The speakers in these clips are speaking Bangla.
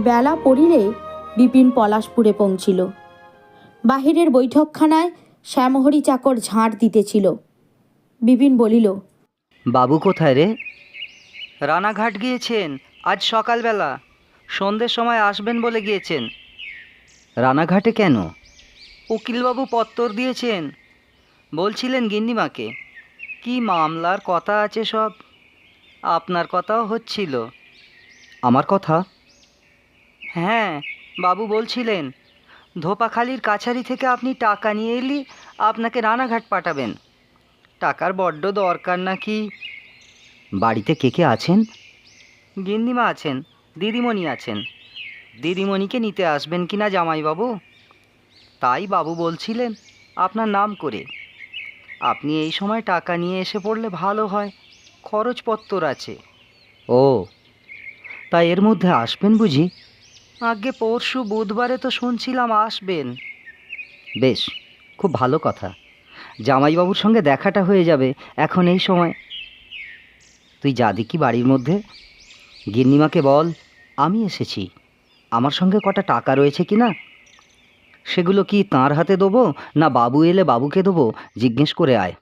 বেলা পড়িলে বিপিন পলাশপুরে পৌঁছিল। বাহিরের বৈঠকখানায় শ্যামহরি চাকর ঝাঁট দিতেছিল। বিপিন বলিল বাবু কোথায় রে? রানাঘাট গিয়েছেন আজ সকালবেলা। সন্ধ্যের সময় আসবেন বলে গিয়েছেন। রানাঘাটে কেন? উকিলবাবু পত্তর দিয়েছেন বলছিলেন গিন্নিমাকে কি মামলার কথা আছে সব? আপনার কথাও হচ্ছিল? আমার কথা? হ্যাঁ বাবু বলছিলেন ধোপাখালির কাছারি থেকে আপনি টাকা নিয়ে এলি আপনাকে রানাঘাট পাঠাবেন। টাকার বড্ড দরকার নাকি? বাড়িতে কে কে আছেন? গিন্নিমা আছেন দিদিমণি আছেন। দিদিমণিকে নিতে আসবেন কি না জামাইবাবু? তাই বাবু বলছিলেন আপনার নাম করে। আপনি এই সময় টাকা নিয়ে এসে পড়লে ভালো হয়। খরচপত্তর আছে। ও। তাই এর মধ্যে আসবেন বুঝি? আগে পরশু বুধবারে তো শুনছিলাম আসবেন। বেশ খুব ভালো কথা। জামাইবাবুর সঙ্গে দেখাটা হয়ে যাবে এখন এই সময়। তুই যা দেখি বাড়ির মধ্যে? গিন্নিমাকে বল আমি এসেছি। আমার সঙ্গে কটা টাকা রয়েছে কি না সেগুলো কি তাঁর হাতে দেবো না বাবু এলে বাবুকে দেবো? জিজ্ঞেস করে আয়।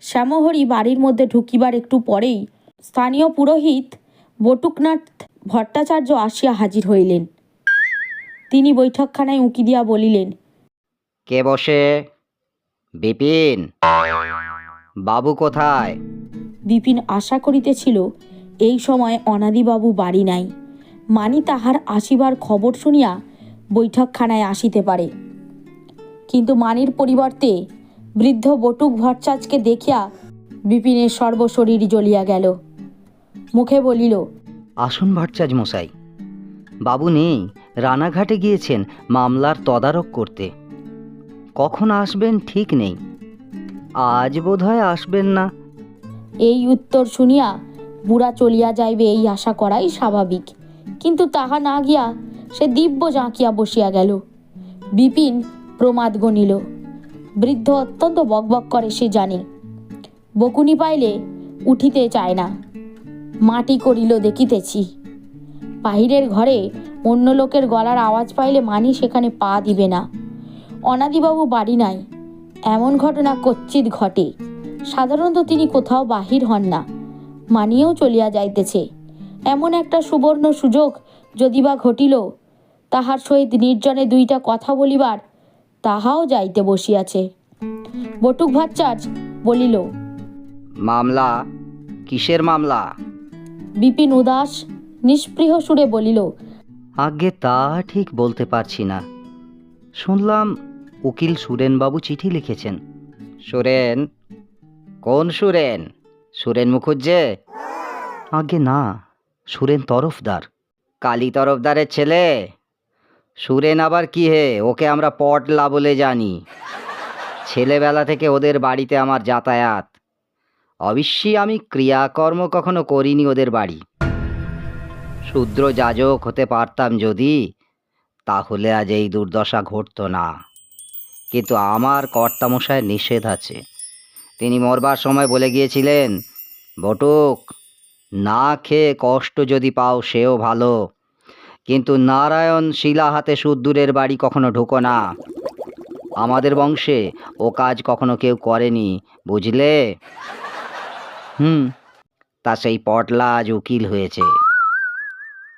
শ্যামহরি বাড়ির মধ্যে ঢুকিবার একটু পরেই স্থানীয় পুরোহিত বটুকনাথ ভট্টাচার্য আসিয়া হাজির হইলেন। তিনি বৈঠকখানায় উঁকি দিয়া বলিলেন কে বসে? বিপিন। বাবু কোথায়? বিপিন আশা করিতেছিল এই সময় অনাদিবাবু বাড়ি নাই। মানি তাহার আসিবার খবর শুনিয়া বৈঠকখানায় আসিতে পারে। কিন্তু মানির পরিবর্তে বৃদ্ধ বটুক ভট্টাচার্যকে দেখিয়া বিপিনের সর্বশরীর জ্বলিয়া গেল। মুখে বলিল আসুন ভট্টাচার্য মশাই। বাবু নেই রানাঘাটে গিয়েছেন মামলার তদারক করতে। কখন আসবেন ঠিক নেই। আজ বোধহয় আসবেন না। এই উত্তর শুনিয়া বুড়া চলিয়া যাইবে এই আশা করাই স্বাভাবিক। কিন্তু তাহা না গিয়া সে দিব্য জাঁকিয়া বসিয়া গেল। বিপিন প্রমাদ গণিল। বৃদ্ধ অত্যন্ত বকবক করে, সে জানে, বকুনি পাইলে উঠিতে চায় না। মাটি করিল, দেখিতেছি। বাহিরের ঘরে অন্য লোকের গলার আওয়াজ পাইলে মানি সেখানে পা দিবে না। অনাদিবাবু বাড়ি নাই। এমন ঘটনা কচ্ছিৎ ঘটে। সাধারণত তিনি কোথাও বাহির হন না। মানিয়েও চলিয়া যাইতেছে। এমন একটা সুবর্ণ সুযোগ যদি বা ঘটিল তাহার সহিত নির্জনে দুইটা কথা বলিবার তাহাও যাইতে বসিয়াছে। বটুক ভট্টাচার্য বলিল মামলা? কিসের মামলা? বিপিন উদাস নিষ্পৃহ সুরে বলিল আগে তা ঠিক বলতে পারছি না। শুনলাম উকিল সুরেনবাবু চিঠি লিখেছেন। সুরেন? কোন সুরেন? সুরেন মুখুজ্জে? আগে না। সুরেন তরফদার। কালী তরফদারের ছেলে? সুরেন আবার কি হে? ওকে আমরা পটলা বলে জানি। ছেলেবেলা থেকে ওদের বাড়িতে আমার যাতায়াত। অবশ্যই আমি ক্রিয়াকর্ম কখনো করিনি ওদের বাড়ি। শূদ্র যাজক হতে পারতাম যদি, তাহলে আজ এই দুর্দশা ঘটতো না। কিন্তু আমার কর্তামশায় নিষেধ আছে। তিনি মরবার সময় বলে গিয়েছিলেন, বটুক না খেয়ে কষ্ট যদি পাও সেও ভালো। কিন্তু নারায়ণ শিলা হাতে সুদ্দূরের বাড়ি কখনো ঢুকো না। আমাদের বংশে ও কাজ কখনো কেউ করেনি, বুঝলে? হুম, তা সেই পটলা আজ উকিল হয়েছে।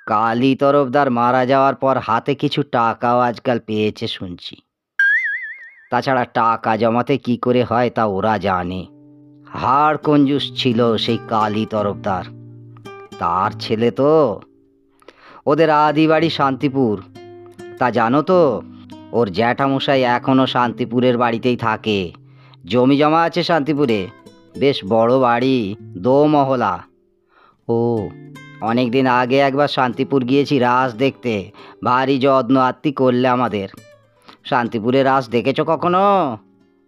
কালী তরফদার মারা যাওয়ার পর হাতে কিছু টাকাও আজকাল পেয়েছে শুনছি। তাছাড়া টাকা জমাতে কি করে হয় তা ওরা জানে। হাড় কঞ্জুস ছিল সেই কালী তরফদার। তার ছেলে তো। ওদের আদি বাড়ি শান্তিপুর। তা জানো তো, ওর জ্যাঠামশাই এখনও শান্তিপুরের বাড়িতেই থাকে। জমি জমা আছে শান্তিপুরে। বেশ বড় বাড়ি দো মহলা ও অনেক দিন আগে একবার শান্তিপুর গিয়েছি রাস দেখতে। ভারী যত্ন আত্মি করলে আমাদের। শান্তিপুরে রাস দেখেছ কখনো?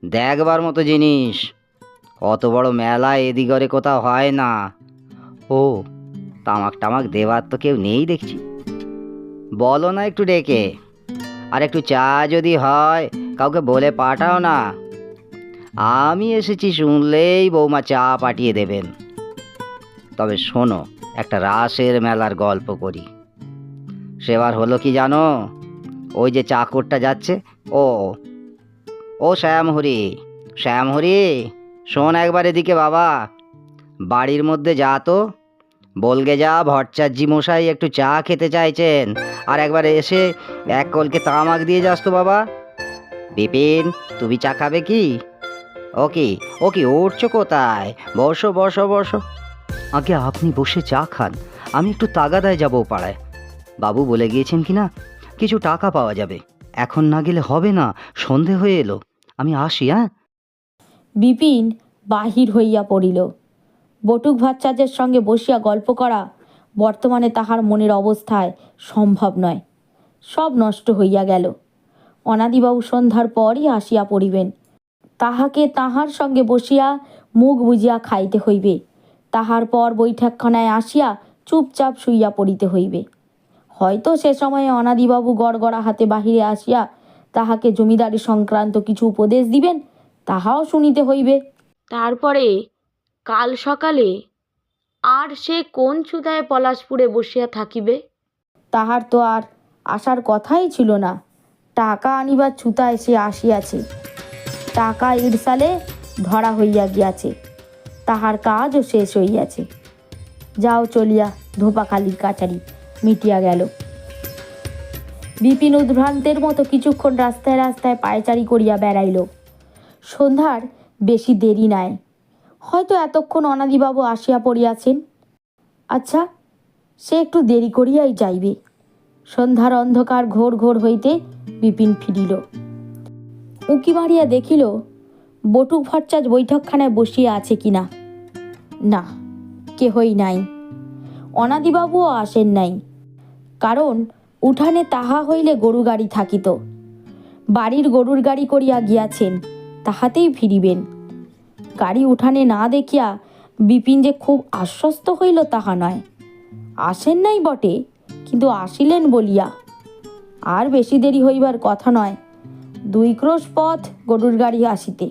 দেখবার মতো জিনিস। অত বড় মেলা এদিগরে কোথাও হয় না। ও তামাক টামাক দেওয়ার তো কেউ নেই দেখছি। বলো না একটু ডেকে। আর একটু চা যদি হয়, কাউকে বলে পাঠাও না। আমি এসেছি শুনলেই বৌমা চা পাঠিয়ে দেবেন। তবে শোনো, একটা রাসের মেলার গল্প করি। সেবার হলো কি জানো? ওই যে চাকরটা যাচ্ছে, ও ও শ্যামহরি শ্যামহরি, শোন একবার এদিকে বাবা। বাড়ির মধ্যে যা তো। বলগে যা, ভট্টাচার্যি মশাই একটু চা খেতে চাইছেন। আর একবার এসে এক কলকে তামাক দিয়ে যাস তো বাবা। বিপিন, তুমি চা খাবে কি? ওকে ওকে উঠছো কোথায়? বসো বসো বসো। আগে আপনি বসে চা খান। আমি একটু তাগাদায় যাব পাড়ায় বাবু বলে গিয়েছেন কি না? কিছু টাকা পাওয়া যাবে। এখন না গেলে হবে না, সন্ধে হয়ে এলো। আমি আসি হ্যাঁ? বিপিন বাহির হইয়া পড়িল। বটুক ভট্টাচার্যের সঙ্গে বসিয়া গল্প করা বর্তমানে তাহার মনের অবস্থায় সম্ভব নয়। সব নষ্ট হইয়া গেল। অনাদিবাবু সন্ধ্যার পরই আসিয়া পড়িবেন। তাহাকে তাহার সঙ্গে বসিয়া মুখ বুজিয়া খাইতে হইবে। তাহার পর বৈঠকখানায় আসিয়া চুপচাপ শুইয়া পড়িতে হইবে। হয়তো সে সময়ে অনাদিবাবু গড়গড়া হাতে বাহিরে আসিয়া তাহাকে জমিদারি সংক্রান্ত কিছু উপদেশ দিবেন, তাহাও শুনিতে হইবে। তারপরে কাল সকালে আর সে কোন ছুতায় পলাশপুরে বসিয়া থাকিবে? তাহার তো আর আসার কথাই ছিল না। টাকা আনিবার ছুতায় সে আসিয়াছে। টাকা ইরসালে ধরা হইয়া গিয়াছে। তাহার কাজও শেষ হইয়াছে। যাও চলিয়া ধোপাখালির কাছারি মিটিয়া গেল। বিপিন উদ্ভ্রান্তের মতো কিছুক্ষণ রাস্তায় রাস্তায় পায়চারি করিয়া বেড়াইল। সন্ধ্যার বেশি দেরি নাই। হয়তো এতক্ষণ অনাদিবাবু আসিয়া পড়িয়াছেন। আচ্ছা সে একটু দেরি করিয়াই যাইবে। সন্ধ্যার অন্ধকার ঘোর ঘোর হইতে বিপিন ফিরিল। উঁকি মারিয়া দেখিল বটুক ভট্টাচ বৈঠকখানায় বসিয়া আছে কিনা। না, কেহই নাই। অনাদিবাবুও আসেন নাই। কারণ, উঠানে তাহা হইলে গরু গাড়ি থাকিত। বাড়ির গরুর গাড়ি করিয়া গিয়াছেন, তাহাতেই ফিরিবেন। গাড়ি উঠানে না দেখিয়া বিপিন যে খুব আশ্বস্ত হইল তাহা নয়। আসেন নাই বটে, কিন্তু আসিলেন বলিয়া। আর বেশি দেরি হইবার কথা নয়, দুই ক্রোশ পথ গরুর গাড়ি আসিতে।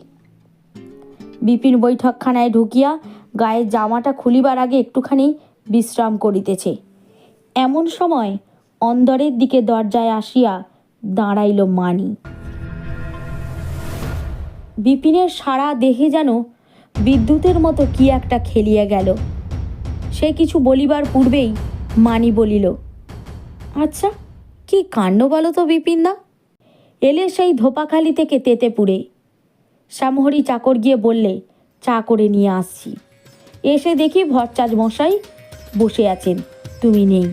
বিপিন বৈঠকখানায় ঢুকিয়া গায়ের জামাটা খুলিবার আগে একটুখানি বিশ্রাম করিতেছে। এমন সময় অন্দরের দিকে দরজায় আসিয়া দাঁড়াইল মানি। বিপিনের সারা দেহে যেন বিদ্যুতের মতো কি একটা খেলিয়া গেল। সে কিছু বলিবার পূর্বেই মানি বলিল আচ্ছা কি কাণ্ড বলো তো বিপিনদা এলে সেই ধোপাখালি থেকে তেতেপুরে শ্যামহরি চাকর গিয়ে বললে, চা করে নিয়ে আসছি। এসে দেখি ভট্টাচ মশাই বসে আছেন, তুমি নেই।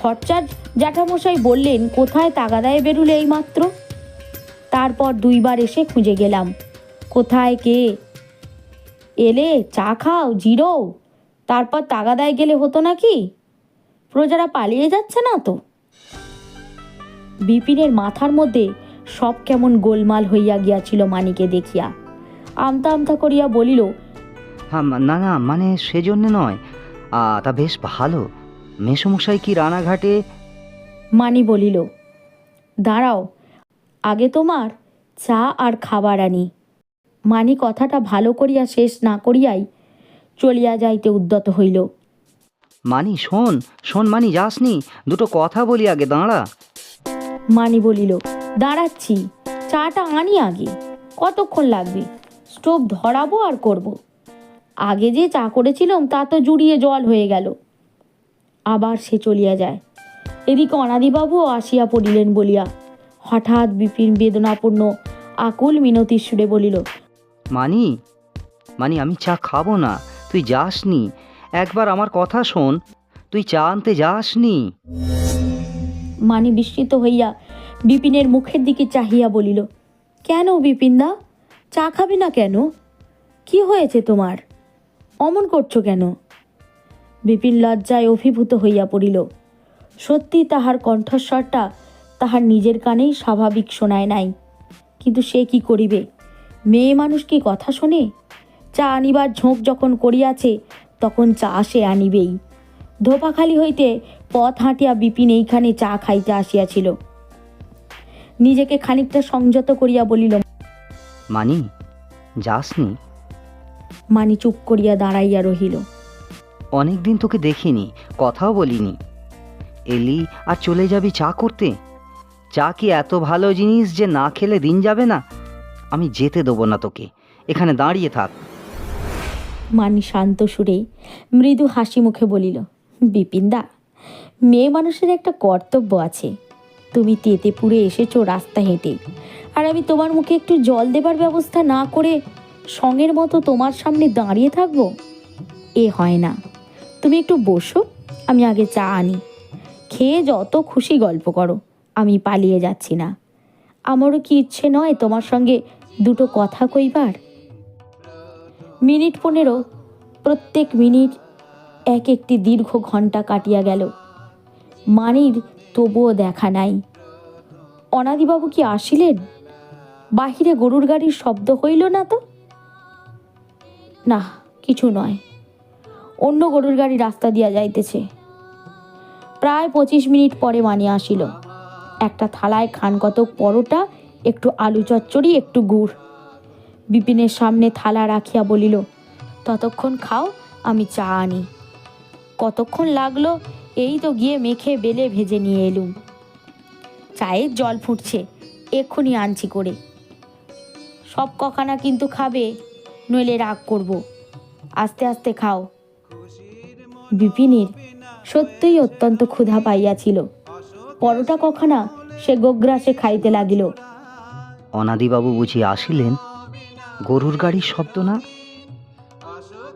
ভট্টাচ জ্যাঠামশাই বললেন, কোথায় তাগাদায় বেরুলে এই মাত্র তারপর দুইবার এসে খুঁজে গেলাম। কোথায় কে? এলে চা খাও জিরো। তারপর তাগাদায় গেলে হতো নাকি? প্রজারা পালিয়ে যাচ্ছে না তো? বিপিনের মাথার মধ্যে সব কেমন গোলমাল হইয়া গিয়াছিল মানিকে দেখিয়া। আমতা আমতা করিয়া বলিল হ্যাঁ না না মানে সেজন্য নয়। আ, তা বেশ ভালো। মেসমশাই কি রানাঘাটে? মানি বলিল দাঁড়াও আগে তোমার চা আর খাবার আনি। মানি কথাটা ভালো করিয়া শেষ না করিয়াই চলিয়া যাইতে উদ্যত হইল। মানি শোন শোন মানি যাসনি দুটো কথা বলি আগে দাঁড়া। মানি বলিল দাঁড়াচ্ছি চাটা আনি আগে কতক্ষণ লাগবে? স্টোভ ধরাবো আর করব। আগে যে চা করেছিলাম তা তো জুড়িয়ে জল হয়ে গেল। আবার সে চলিয়া যায়। এদিকে অনাদিবাবুও আসিয়া পড়িলেন বলিয়া হঠাৎ বিপিন বেদনাপূর্ণ আকুল মিনতির সুরে বলিল মানি মানি আমি চা খাব না তুই যাসনি। একবার আমার কথা শোন তুই চা আনতে যাসনি। মানি বিস্মিত হইয়া বিপিনের মুখের দিকে চাহিয়া বলিল কেন বিপিনদা চা খাবে না কেন? কি হয়েছে তোমার? অমন করছ কেন? বিপিন লজ্জায় অভিভূত হইয়া পড়িল। সত্যি তাহার কণ্ঠস্বরটা তাহার নিজের কানেই স্বাভাবিক শোনায় নাই। কিন্তু সে কি করিবে? মেয়ে মানুষ কি কথা শোনে? চা আনিবার ঝোঁক যখন করিয়াছে তখন চা সে আনিবেই। ধোপাখালি হইতে পথ হাঁটিয়া বিপিন এইখানে চা খাইতে আসিয়াছিল। নিজেকে খানিকটা সংযত করিয়া বলিল মানি যাসনি? মানি চুপ করিয়া দাঁড়াইয়া রহিল। অনেক দিন তোকে দেখিনি কথাও বলিনি। এলি আর চলে যাবি চা করতে? চা কি এত ভালো জিনিস যে না খেলে দিন যাবে না? আমি যেতে দেবো না তোকে। এখানে দাঁড়িয়ে থাক। মানি শান্ত সুরে মৃদু হাসি মুখে বলিল বিপিনদা মেয়ে মানুষের একটা কর্তব্য আছে। তুমি তেতে পুড়ে এসেছ রাস্তা হেঁটে। আর আমি তোমার মুখে একটু জল দেবার ব্যবস্থা না করে সঙ্গের মতো তোমার সামনে দাঁড়িয়ে থাকব? এ হয় না। তুমি একটু বসো, আমি আগে চা আনি। খেয়ে যত খুশি গল্প করো। আমি পালিয়ে যাচ্ছি না। আমারও কি ইচ্ছে নয় তোমার সঙ্গে দুটো কথা কইবার? মিনিট পনেরো, প্রত্যেক মিনিট এক একটি দীর্ঘ ঘণ্টা কাটিয়া গেল। মানির তবুও দেখা নাই। অনাদিবাবু কি আসিলেন? বাহিরে গরুর গাড়ির শব্দ হইল না তো? না, কিছু নয়। অন্য গরুর গাড়ি রাস্তা দিয়া যাইতেছে। প্রায় পঁচিশ মিনিট পরে মানি আসিল। একটা থালায় খান কতক পরোটা, একটু আলু চচ্চড়ি, একটু গুড়। বিপিনের সামনে থালা রাখিয়া বলিল, ততক্ষণ খাও, আমি চা আনি। কতক্ষণ লাগল, এই তো গিয়ে মেখে বেলে ভেজে নিয়ে এলুম। চায়ের জল ফুটছে, এক্ষুনি আনছি করে। সব কখানা কিন্তু খাবে, নইলে রাগ করব। আস্তে আস্তে খাও। বিপিনের সত্যিই অত্যন্ত ক্ষুধা পাইয়াছিল। পরোটা কখানা সে গোগ্রাসে খাইতে লাগিল। অনাদিবাবু বুঝি আসিলেন? গরুর গাড়ির শব্দ না?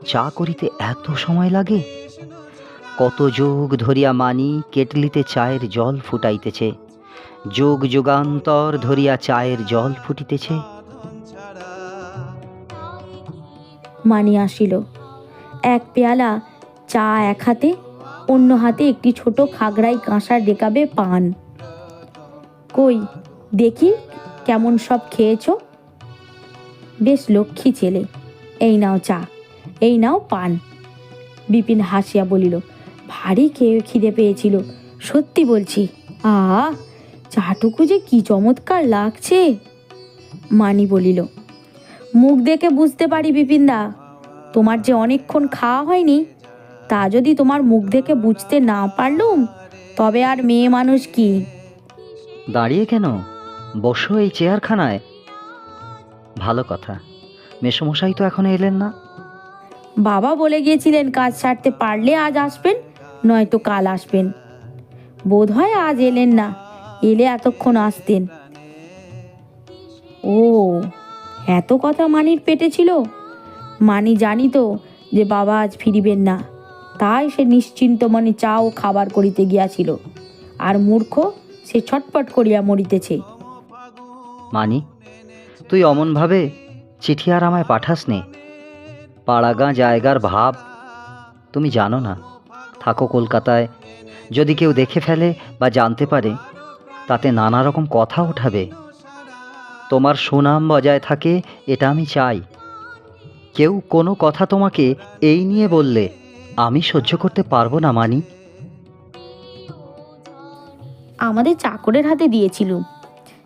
চা করিতে এত সময় লাগে? কত যোগ ধরিয়া মানি কেটলিতে চায়ের জল ফুটাইতেছে। যোগ যুগান্তর ধরিয়া চায়ের জল ফুটিতেছে। মানি আসিল। এক পেয়ালা চা এক হাতে অন্য হাতে একটি ছোট খাগড়াই কাঁসার ডেকাবে পান। কই, দেখি কেমন সব খেয়েছো? বেশ লক্ষ্মী ছেলে, এই নাও চা, এই নাও পান। বিপিন হাসিয়া বলিল, ভারী খেয়ে খিদে পেয়েছিল, সত্যি বলছি। আ চাটুকু যে কি চমৎকার লাগছে। মানি বলিল, মুখ দেখে বুঝতে পারি বিপিনদা, তোমার যে অনেকক্ষণ খাওয়া হয়নি তা যদি তোমার মুখ দেখে বুঝতে না পারলুম তবে আর মেয়ে মানুষ কি? দাঁড়িয়ে কেন? বসো এই চেয়ারখানায়। ভালো কথা। মেসমশাই তো এখন এলেন না। বাবা বলে গিয়েছিলেন কাজ ছাড়তে পারলে আজ আসবেন নয়তো কাল আসবেন। বোধ হয় আজ এলেন না এলে এতক্ষণ আসতেন। ও এত কথা মানির পেটে ছিল? মানি জানি তো যে বাবা আজ ফিরিবেন না। তাই সে নিশ্চিন্ত মনে চা ও খাবার করিতে গিয়াছিল। আর মূর্খ, সে ছটপট করিয়া মরিতেছে। মানি, তুই অমনভাবে চিঠি আর আমায় পাঠাস নে পাড়াগাঁ জায়গার ভাব তুমি জানো না। থাকো কলকাতায়, যদি কেউ দেখে ফেলে বা জানতে পারে, তাতে নানা রকম কথা উঠাবে। তোমার সুনাম বজায় থাকে, এটা আমি চাই। কেউ কোনো কথা তোমাকে এই নিয়ে বললে আমি সহ্য করতে পারব না মানি। আমাদের চাকরের হাতে দিয়েছিলুম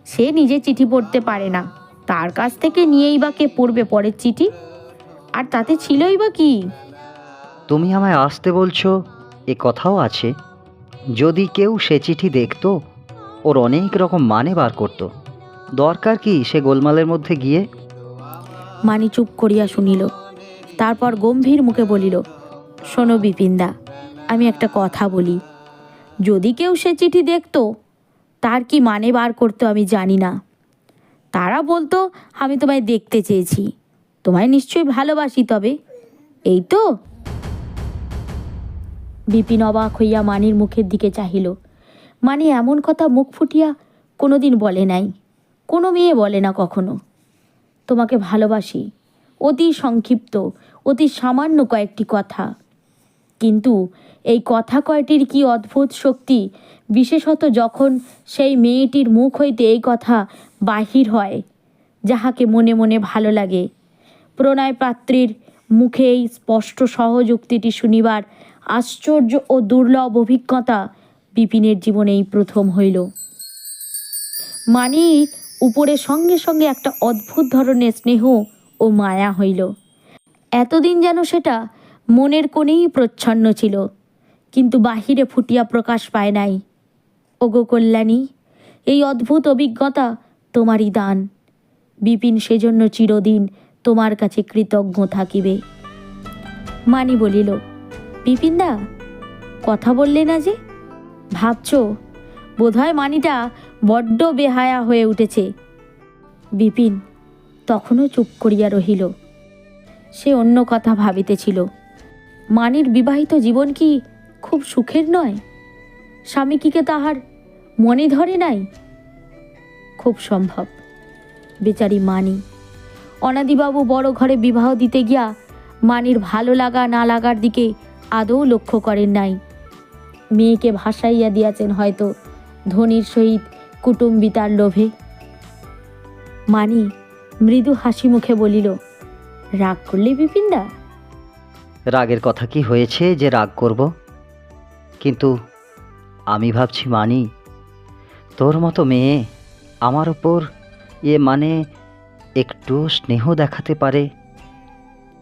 সে নিজে চিঠি পড়তে পারে না। তার কাছ থেকে নিয়েই বা কে পড়বে পরের চিঠি? আর তাতে ছিলই বা কি? তুমি আমায় আসতে বলছো এ কথাও আছে। যদি কেউ সে চিঠি দেখতো ওর অনেক রকম মানে বার করত। দরকার কি সে গোলমালের মধ্যে গিয়ে? মানি চুপ করিয়া শুনিল। তারপর গম্ভীর মুখে বলিল শোনো বিপিনদা, আমি একটা কথা বলি। যদি কেউ সে চিঠি দেখতো, তার কি মানে বার করতো আমি জানি না। তারা বলতো, আমি তোমায় দেখতে চেয়েছি। তোমায় নিশ্চয়ই ভালোবাসি তবে। এই তো। বিপিন অবাক হইয়া মানির মুখের দিকে চাহিল। মানি এমন কথা মুখ ফুটিয়া কোনোদিন বলে নাই। কোনো মেয়ে বলে না কখনো। তোমাকে ভালোবাসি। অতি সংক্ষিপ্ত, অতি সামান্য কয়েকটি কথা। কিন্তু এই কথা কয়টির কি অদ্ভুত শক্তি? বিশেষত যখন সেই মেয়েটির মুখ হইতে এই কথা বাহির হয়, যাহাকে মনে মনে ভালো লাগে। প্রণয় পাত্রীর মুখে এই স্পষ্ট সহযুক্তিটি শুনিবার আশ্চর্য ও দুর্লভ অভিজ্ঞতা বিপিনের জীবনেই প্রথম হইল। মানিক উপরে সঙ্গে সঙ্গে একটা অদ্ভুত ধরনের স্নেহ ও মায়া হইল। এতদিন যেন সেটা মনের কোণেই প্রচ্ছন্ন ছিল, কিন্তু বাহিরে ফুটিয়া প্রকাশ পায় নাই। ওগো কল্যাণী, এই অদ্ভুত অভিজ্ঞতা তোমারই দান। বিপিন সেজন্য চিরদিন তোমার কাছে কৃতজ্ঞ থাকিবে। মানি বলিল, বিপিনদা, কথা বললে না যে? ভাবছ, বোধহয় মানিটা বড্ড বেহায়া হয়ে উঠেছে। বিপিন তখনও চুপ করিয়া রহিল। সে অন্য কথা ভাবিতেছিল। মানির বিবাহিত জীবন কি খুব সুখের নয়? স্বামী কিকে তাহার মনে ধরে নাই? খুব সম্ভব। বেচারি মানি, অনাদিবাবু বড় ঘরে বিবাহ দিতে গিয়া মানির ভালো লাগা না লাগার দিকে আদৌ লক্ষ্য করেন নাই। মেয়েকে ভাসাইয়া দিয়াছেন হয়তো ধনির সহিত কুটুম্বিতার লোভে। মানি মৃদু হাসি মুখে বলিল, রাগ করলে বিপিনদা? রাগের কথা কি হয়েছে যে রাগ করব? কিন্তু আমি ভাবছি, মানি, তোর মতো মেয়ে আমার ওপর এ মানে একটু স্নেহ দেখাতে পারে।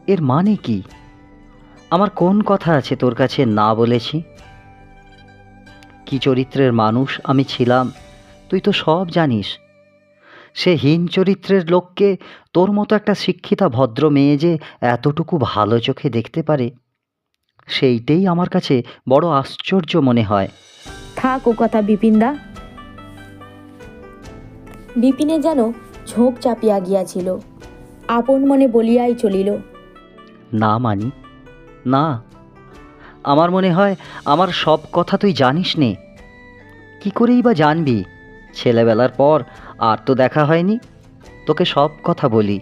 এর মানে কি? আমার কোন কথা আছে তোর কাছে না বলেছি? কি চরিত্রের মানুষ আমি ছিলাম, তুই তো সব জানিস। সে হীন চরিত্রের লোককে তোর মতো একটা শিক্ষিতা ভদ্র মেয়ে যে এতটুকু ভালো চোখে দেখতে পারে। সেইটাই আমার কাছে বড় আশ্চর্য মনে হয়। থাক ও কথা বিপিনদা। বিপিনে যেন ঝোঁক চাপিয়া গিয়াছিল। আপন মনে বলিয়াই চলিল। না মানি না। আমার মনে হয় আমার সব কথা তুই জানিস নে কি করেই বা জানবি? ছেলেবেলার পর আর তো দেখা হয়নি। তোকে সব কথা বলি।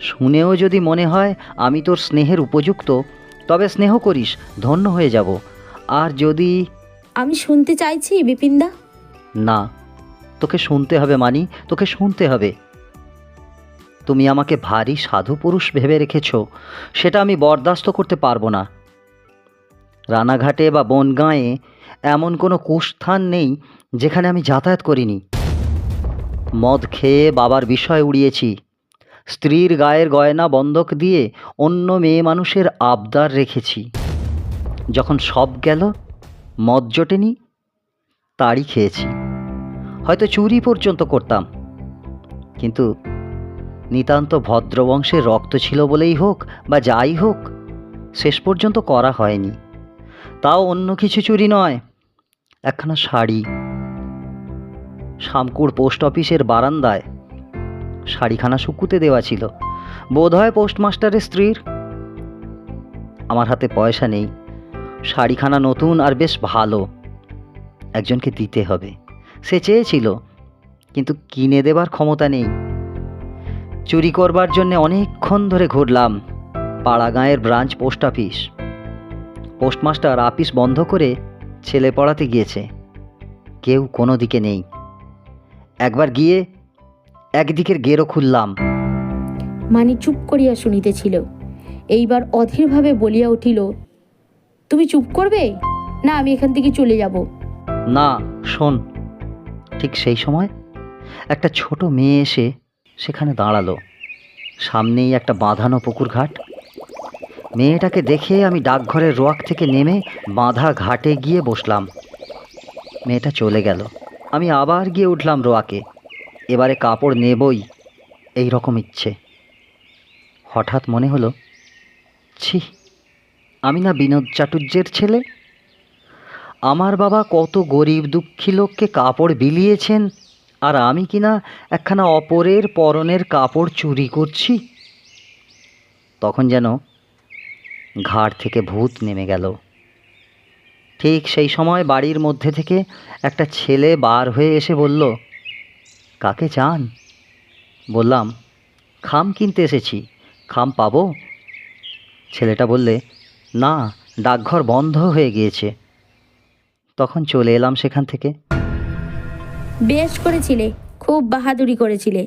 শুনেও যদি মনে হয় আমি তোর স্নেহের উপযুক্ত তবে স্নেহ করিস ধন্য হয়ে যাব। আর যদি আমি শুনতে চাইছি বিপিনদা। না তোকে শুনতে হবে মানি তোকে শুনতে হবে। তুমি আমাকে ভারী সাধু পুরুষ ভেবে রেখেছ সেটা আমি বরদাস্ত করতে পারব না। রানাঘাটে বা বনগাঁয়ে এমন কোনো কুস্থান নেই যেখানে আমি যাতায়াত করিনি। মদ খেয়ে বাবার বিষয় উড়িয়েছি। স্ত্রীর গায়ের গয়না বন্ধক দিয়ে অন্য মেয়ে মানুষের আবদার রেখেছি। যখন সব গেল, মদ জোটেনি তাড়ি খেয়েছি। হয়তো চুরি পর্যন্ত করতাম। কিন্তু নিতান্ত ভদ্রবংশের রক্ত ছিল বলেই হোক বা যাই হোক, শেষ পর্যন্ত করা হয়নি। তাও অন্য কিছু চুরি নয়। একখানা শাড়ি শামকুড় পোস্ট অফিসের বারান্দায়। শাড়িখানা শুকুতে দেওয়া ছিল। বোধহয় পোস্টমাস্টারের স্ত্রীর। আমার হাতে পয়সা নেই। শাড়িখানা নতুন আর বেশ ভালো। একজনকে দিতে হবে। সে চেয়েছিল, কিন্তু কিনে দেবার ক্ষমতা নেই। চুরি করবার জন্য অনেকক্ষণ ধরে ঘুরলাম পাড়া গাঁয়ের ব্রাঞ্চ পোস্ট অফিস। পোস্টমাস্টার আপিস বন্ধ করে ছেলে পড়াতে গিয়েছে। কেউ কোনো দিকে নেই। একবার গিয়ে একদিকের গেরো খুললাম। মানি চুপ করিয়া শুনিতেছিল এইবার অধীরভাবে বলিয়া উঠিল তুমি চুপ করবে? না আমি এখান থেকে চলে যাব। না শোন ঠিক সেই সময় একটা ছোট মেয়ে এসে সেখানে দাঁড়াল। সামনেই একটা বাঁধানো পুকুর ঘাট মেয়েটাকে দেখে আমি ডাকঘরের রোয়াক থেকে নেমে বাঁধা ঘাটে গিয়ে বসলাম। মেয়েটা চলে গেল। আমি আবার গিয়ে উঠলাম রোয়াকে। এবারে কাপড় নেবই, এই রকম ইচ্ছে। হঠাৎ মনে হলো, ছি, আমি না বিনোদ চাটুর্যের ছেলে? আমার বাবা কত গরিব দুঃখী লোককে কাপড় বিলিয়েছেন, আর আমি কিনা একখানা অপরের পরনের কাপড় চুরি করছি? তখন যেন ঘাট থেকে ভূত নেমে গেল। ঠিক সেই সময় বাড়ির মধ্যে থেকে একটা ছেলে বার হয়ে এসে বলল কাকে চান? বললাম খাম কিনতে এসেছি খাম পাবো? ছেলেটা বললে না ডাকঘর বন্ধ হয়ে গিয়েছে। তখন চলে এলাম সেখান থেকে। বেশ করেছিলে খুব বাহাদুরি করেছিলে।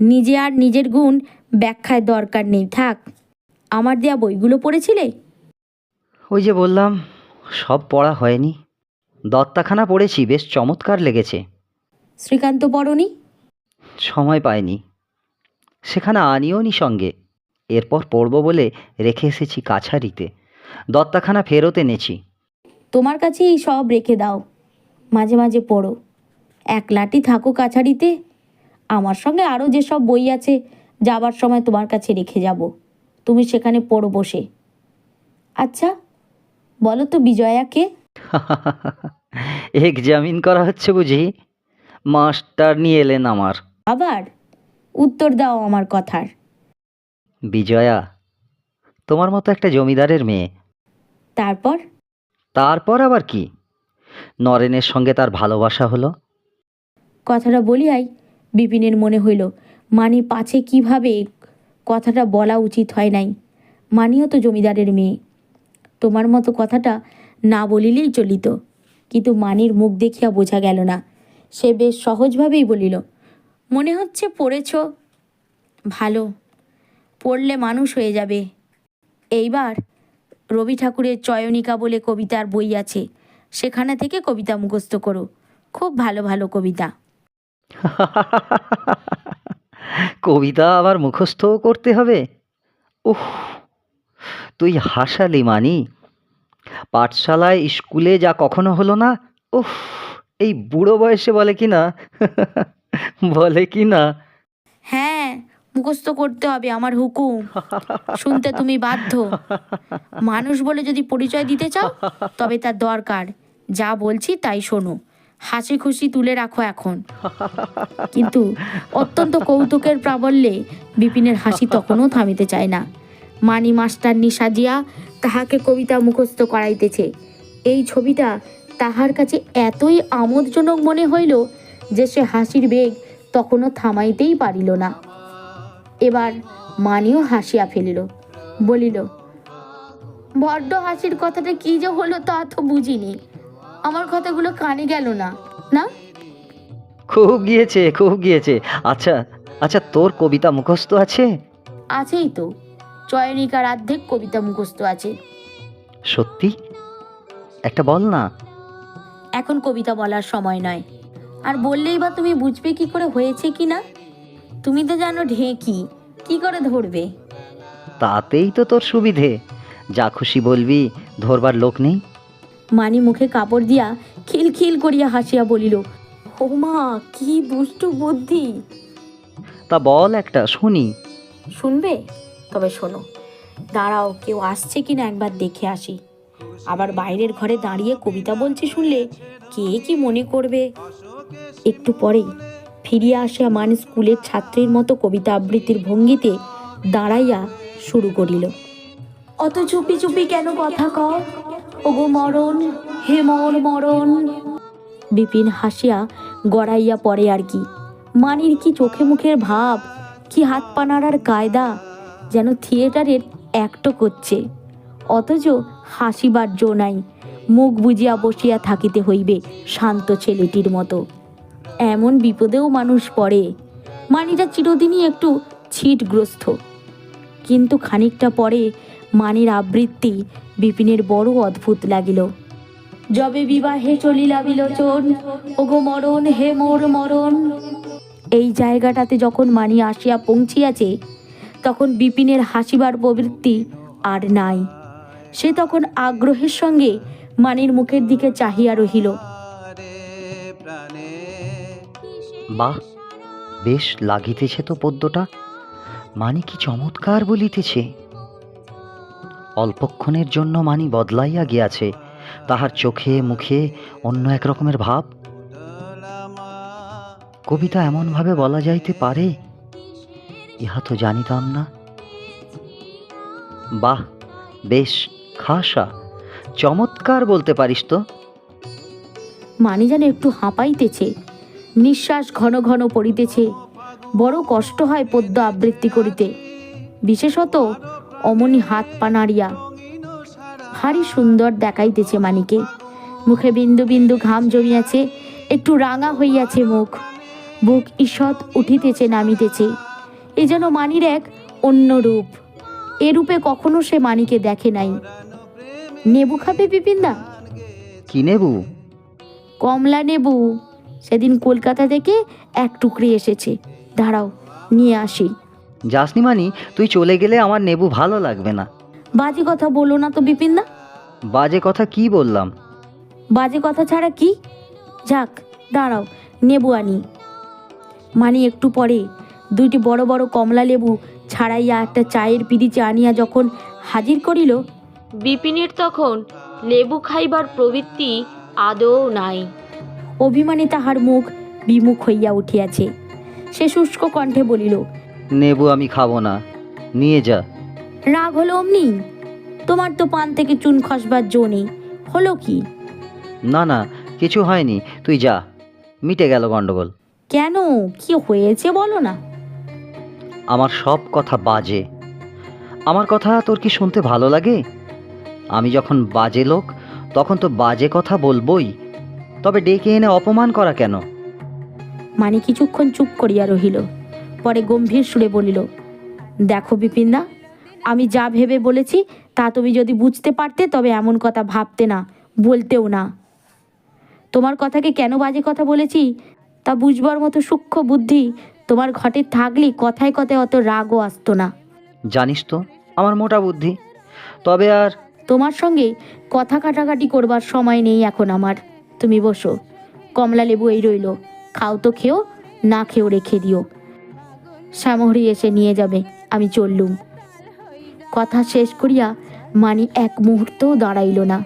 নিজে আর নিজের গুণ ব্যাখ্যায় দরকার নেই থাক। আমার দেয়া বইগুলো পড়েছিলে? ওই যে বললাম সব পড়া হয়নি। দত্তাখানা পড়েছি বেশ চমৎকার লেগেছে। শ্রীকান্ত পড়নি? সময় পাইনি। সেখানে আনিও নি সঙ্গে। এরপর পড়ব বলে রেখে এসেছি কাছারিতে। দত্তাখানা ফেরত এনেছি। তোমার কাছেই সব রেখে দাও। মাঝে মাঝে পড়ো। একলাটি থাকো কাছারিতে। আমার সঙ্গে আরও যেসব বই আছে যাবার সময় তোমার কাছে রেখে যাব। তুমি সেখানে পড়ো বসে। আচ্ছা বলো তো বিজয়াকে এক্সামিন করা হচ্ছে বুঝি? মাস্টার নিয়ে এলেন আমার। আবার? উত্তর দাও আমার কথার। বিজয়া তোমার মতো একটা জমিদারের মেয়ে। তারপর? তারপর আবার কি? নরেনের সঙ্গে তার ভালোবাসা হলো। কথাটা বলিয়াই বিপিনের মনে হইল মানি পাছে কীভাবে? কথাটা বলা উচিত হয় নাই। মানিও তো জমিদারের মেয়ে। তোমার মতো কথাটা না বলিলেই চলিত। কিন্তু মানির মুখ দেখিয়া বোঝা গেল না। সে বেশ সহজভাবেই বলিল, মনে হচ্ছে পড়েছ? ভালো, পড়লে মানুষ হয়ে যাবে। এইবার রবি ঠাকুরের চয়নিকা বলে কবিতার বই আছে। সেখানে থেকে কবিতা মুখস্থ করো। খুব ভালো ভালো কবিতা। কবিতা আবার মুখস্থও করতে হবে? উফ তুই হাসালি মানি। পাঠশালায় স্কুলে যা কখনো হলো না, উফ, এই বুড়ো বয়সে বলে কি না? বলে কি না? হ্যাঁ মুখস্থ করতে হবে আমার হুকুম। শুনতে তুমি বাধ্য। মানুষ বলে যদি পরিচয় দিতে চাও, তবে তার দরকার। যা বলছি তাই শোনো। হাসি খুশি তুলে রাখো এখন। কিন্তু অত্যন্ত কৌতুকের প্রাবল্যে বিপিনের হাসি তখনও থামিতে চায় না। মানি মাস্টার সাজিয়া তাহাকে কবিতা মুখস্থ করাইতেছে। এই ছবিটা তাহার কাছে এতই আমোদজনক মনে হইল যে সে হাসির বেগ তখনও থামাইতেই পারিল না। এবার মানিও হাসিয়া ফেলিল বলিল বড্ড হাসির কথাটা কি যে হলো তা তো বুঝিনি। আমার কথাগুলো কানে গেল না না? খুব গিয়েছে খুব গিয়েছে। আচ্ছা আচ্ছা তোর কবিতা মুখস্থ আছে? আছেই তো। চয়নিকার অর্ধেক কবিতা মুখস্থ আছে। সত্যি? একটা বল না। এখন কবিতা বলার সময় নয়। আর বললেই বা তুমি বুঝবে কি করে হয়েছে কি না? তুমি তো জানো ঢেকি কি করে ধরবে? তাতেই তো তোর সুবিধে। যা খুশি বলবি ধরবার লোক নেই। মানি মুখে কাপড় দিয়া খিলখিল করিয়া হাসিয়া বলিল মা কি দুষ্টু বুদ্ধি! তা বল একটা শুনি। শুনবে? তবে শোনো দাঁড়াও কেউ আসছে কিনা একবার দেখে আসি। আবার বাইরের ঘরে দাঁড়িয়ে কবিতা বলছি শুনলে কে কি মনে করবে? একটু পরেই ফিরিয়া আসিয়া মান স্কুলের ছাত্রীর মতো কবিতা আবৃত্তির ভঙ্গিতে দাঁড়াইয়া শুরু করিল। অত চুপি চুপি কেন কথা কর ওগো মরণ হে মর মরণ। বিপিন হাসিয়া গড়াইয়া পড়ে আর কি। মানির কি চোখে মুখের ভাব কি হাত পানার আর কায়দা? যেন থিয়েটারের অ্যাক্টও করছে। অথচ হাসিবার জো নাই, মুখ বুজিয়া বসিয়া থাকিতে হইবে শান্ত ছেলেটির মতো। এমন বিপদেও মানুষ পড়ে। মানিটা চিরদিনই একটু ছিটগ্রস্ত। কিন্তু খানিকটা পরে মানির আবৃত্তি বিপিনের বড় অদ্ভুত লাগিল। যবে বিবাহে চলিলা বিলোচন ওগো মরণ হে মোর মরণ। এই জায়গাটাতে যখন মানি আসিয়া পৌঁছিয়াছে তখন বিপিনের হাসিবার প্রবৃত্তি আর নাই। সে তখন আগ্রহের সঙ্গে মানির মুখের দিকে চাহিয়া রহিল। বাহ বেশ লাগিতেছে তো পদ্যটা মানি কি চমৎকার বলিতেছে। অল্পক্ষণের জন্য মানি বদলাইয়া গিয়াছে। তাহার চোখে মুখে অন্য এক রকমের ভাব। কবিতা এমনভাবে বলা যাইতে পারে ইহা তো জানিতাম না। বাহ, বেশ, খাসা। চমৎকার বলতে পারিস তো। মানি যেন একটু হাঁপাইতেছে। নিঃশ্বাস ঘন ঘন পড়িতেছে। বড় কষ্ট হয় পদ্য আবৃত্তি করিতে। বিশেষত অমনি হাত পা নাড়িয়া। ভারী সুন্দর দেখাইতেছে মানিকে। মুখে বিন্দু বিন্দু ঘাম জমিয়াছে, একটু রাঙা হইয়াছে মুখ। বুক ঈষৎ উঠিতেছে, নামিতেছে। এ যেন মানির এক অন্য রূপ। এ রূপে কখনো সে মানিকে দেখে নাই। নেবু খাবে বিপিনদা? কি নেবু? কমলা নেবু। সেদিন কলকাতা থেকে এক টুকরি এসেছে। দাঁড়াও নিয়ে আসি। যাসনি মানি তুই চলে গেলে আমার নেবু ভালো লাগবে না। বাজে কথা বলো না তো বিপিন দা বাজে কথা কি বললাম? বাজে কথা ছাড়া কি? যাক দাঁড়াও নেবু আনি। মানি একটু পরে দুইটি বড় বড় কমলা লেবু ছাড়াইয়া একটা চায়ের পিরিচে আনিয়া যখন হাজির করিল বিপিনের তখন লেবু খাইবার প্রবৃত্তি আদৌ নাই। অভিমানে তাহার মুখ বিমুখ হইয়া উঠিয়াছে। সে শুষ্ক কণ্ঠে বলিল নেবু আমি খাব না। নিয়ে যা। রাগ হলো অমনি? তোমার তো পান থেকে চুন খসবার জো নেই। হলো কি? না না কিছু হয়নি। তুই যা। মিটে গেল গন্ডগোল। কেন? কি হয়েছে বলো না। আমার সব কথা বাজে। আমার কথা তোর কি শুনতে ভালো লাগে? আমি যখন বাজে লোক, তখন তো বাজে কথা বলবই। তবে ডেকে এনে অপমান করা কেন? মানে কিছুক্ষণ চুপ করিয়া রহিল, পরে গম্ভীর সুরে বলিল, দেখো বিপিনদা, আমি যা ভেবে বলেছি, তা তুমি যদি বুঝতে পারতে, তবে এমন কথা ভাবতে না, বলতেও না। তোমার কথাকে কেন বাজে কথা বলেছি, তা বুঝবার মতো সূক্ষ্ম বুদ্ধি তোমার ঘটে থাকলে কথায় কথায় অত রাগও আসতো না। জানিস তো আমার মোটা বুদ্ধি। তবে আর তোমার সঙ্গে কথা কাটাকাটি করবার সময় নেই এখন আমার। তুমি বসো কমলা লেবু এই রইল। খাও তো খেও না খেও রেখে দিও। শ্যামহরি এসে নিয়ে যাবে আমি চললুম। কথা শেষ করিয়া মানি এক মুহূর্তও দাঁড়াইল না।